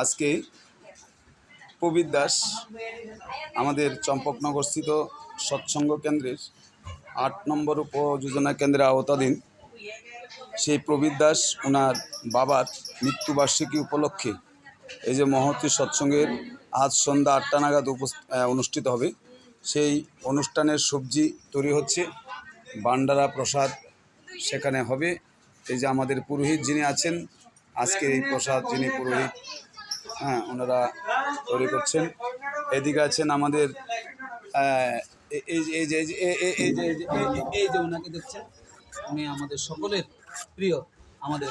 আজকে প্রবীর দাস আমাদের চম্পকনগরস্থিত সৎসঙ্গ কেন্দ্রের আট নম্বর উপযোজনা কেন্দ্রের আওতাধীন সেই প্রবীর দাস ওনার বাবার মৃত্যুবার্ষিকী উপলক্ষে এই যে মহতী সৎসঙ্গের আজ সন্ধ্যা আটটা নাগাদ অনুষ্ঠিত হবে। সেই অনুষ্ঠানের সবজি তৈরি হচ্ছে। বান্ডারা প্রসাদ সেখানে হবে এই যে আমাদের পুরোহিত যিনি আছেন আজকে এই প্রসাদ যিনি পুরোহিত হ্যাঁ ওনারা তৈরি করছেন এদিকে আছেন আমাদের এই যে এই যে এই যে ওনাকে দেখছেন উনি আমাদের সকলের প্রিয় আমাদের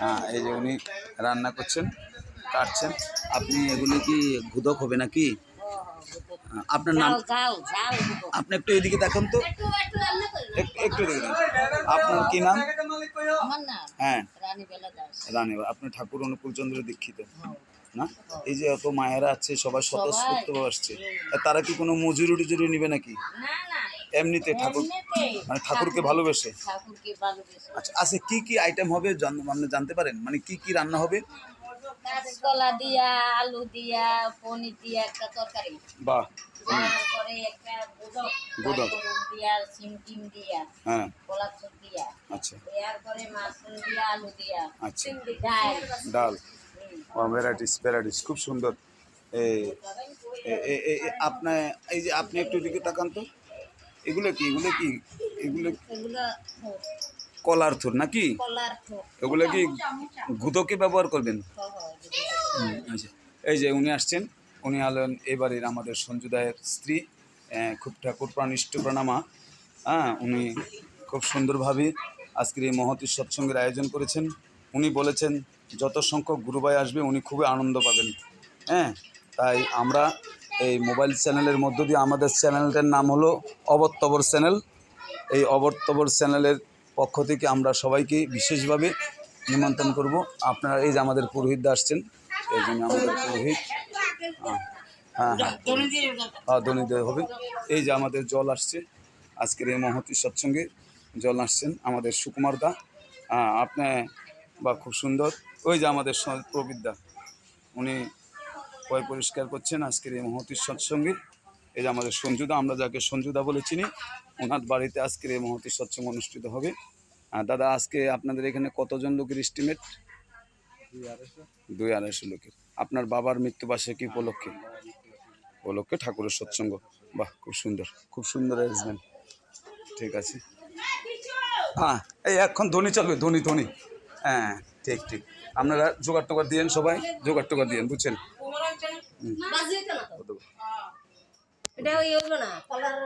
হ্যাঁ এই যে উনি রান্না করছেন কাটছেন আপনি এগুলি কি গুদক হবে নাকি হ্যাঁ, আপনার নাম। আপনি একটু এদিকে দেখুন তো। একটু একটু এদিকে দেখুন। আপনার কি নাম? হ্যাঁ। রানী আপনি ঠাকুর অনুকূল চন্দ্র দীক্ষিত। না? এই যে এত মায়েরা আছে সবাই স্বতঃস্ফূর্তভাবে আসছে। তারা কি কোনো মজুরি টুজুরি নিবে নাকি? এমনিতে ঠাকুর মানে ঠাকুরকে ভালোবেসে? আচ্ছা আচ্ছা কি কি আইটেম হবে জান- আপনি জানতে পারেন? মানে কি কি রান্না হবে? কাঁচকলা দিয়া আলু দিয়া পনির দিয়া একটা তরকারি। বাহ তারপরে একটা গুদক। দিয়া সিম টিম দিয়া হ্যাঁ। কলা চপ দিয়া। আচ্ছা। এরপরে মাশরুম দিয়া আলু দিয়া। আচ্ছা। ডাল। ডাল। ভ্যারাইটিস ভ্যারাইটিস খুব সুন্দর। আপনার এই যে আপনি একটু দিকে তাকান তো। এগুলো কি এগুলো কি এগুলো এগুলো কলার থুর নাকি? এগুলো কি গুদকে ব্যবহার করবেন? আচ্ছা। এই যে উনি আসছেন উনি হলেন এবারের আমাদের সঞ্জুদায়ের স্ত্রী খুব ঠাকুর প্রাণিষ্ট প্রণামা। হ্যাঁ উনি খুব সুন্দরভাবে আজকের এই মহতী সৎসঙ্গের আয়োজন করেছেন। উনি বলেছেন যত সংখ্যক গুরুভাই আসবে উনি খুবই আনন্দ পাবেন। হ্যাঁ তাই আমরা এই মোবাইল চ্যানেলের মধ্য দিয়ে আমাদের চ্যানেলটার নাম হলো অবত্তবর চ্যানেল। এই অবর্তবর চ্যানেলের পক্ষ থেকে আমরা সবাইকে বিশেষভাবে নিমন্ত্রণ করব। আপনারা এই যে আমাদের পুরোহিত আসছেন, এই জন্য আমাদের পুরোহিত। হ্যাঁ হ্যাঁ হ্যাঁ। হ্যাঁ হবে। এই যে আমাদের জল আসছে, আজকের এই মহতী সৎসঙ্গে জল আসছেন আমাদের সুকুমার দা। হ্যাঁ আপনি বা খুব সুন্দর। ওই যে আমাদের স- প্রবীরদা উনি পয় পরিষ্কার করছেন আজকের এই মহতীর সৎসঙ্গে। এই যে আমাদের সঞ্জুদা আমরা যাকে সঞ্জুদা বলে চিনি ওনার বাড়িতে আজকের এই মহতীর সৎসঙ্গ অনুষ্ঠিত হবে। দাদা আজকে আপনাদের এখানে কতজন লোকের এস্টিমেট দুই আড়াইশো লোকের। আপনার বাবার মৃত্যুবার্ষিকী উপলক্ষে? উপলক্ষে ঠাকুরের সৎসঙ্গ। বাহ খুব সুন্দর। খুব সুন্দর অ্যারেঞ্জমেন্ট ঠিক আছে। হ্যাঁ এই এখন ধনী চলবে ধনী ধনী হ্যাঁ ঠিক ঠিক। আপনারা জোগাড় টোগাড় দিয়েন সবাই। জোগাড় টোগাড় দিয়েন বুঝছেন? এটা ওই হইব না কলার